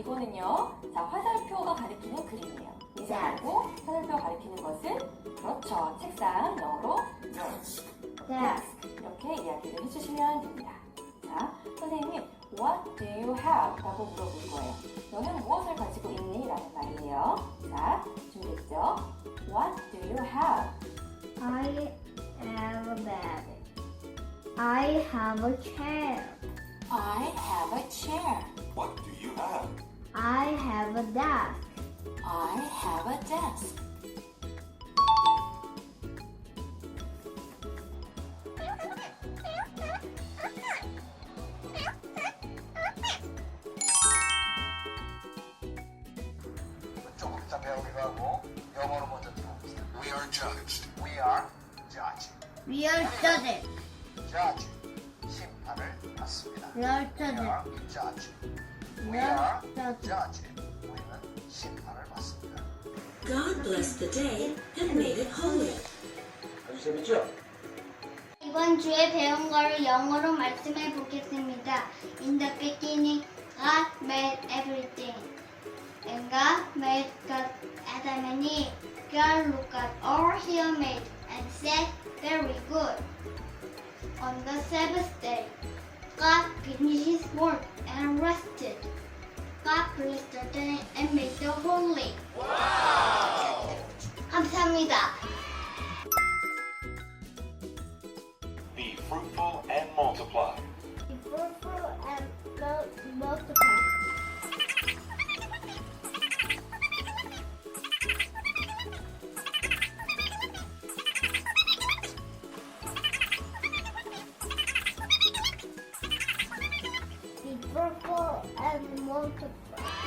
이거는요. 자, 화살표가 가리키는 그림이에요. 이제 알고 화살표가 가리키는 것은 그렇죠. 책상 영어로 Desk. desk 이렇게 이야기를 해주시면 됩니다. 자, 선생님 What do you have? 라고 물어볼 거예요. 너는 무엇을 가지고 있니? 라는 말이에요. 자, 준비됐죠? What do you have? I have a bed. I have a chair. I have a chair. What do you have? I have a desk. I have a desk. We are judged. We are judged. We are judged. Judged. 심판을 받습니다. We are We judges. are judge. We We are are judges. judge. 우리는 심판을 받습니다. God blessed the day and made it holy. 아주 재밌죠? 이번 주에 배운 거를 영어로 말씀해 보겠습니다. In the beginning, God made everything. And God made God Adam and Eve. God looked at all he had made and said, Very good. On the seventh day, God finished his work and rested. God blessed the day and made the holy. 감사합니다. Be fruitful And multiply.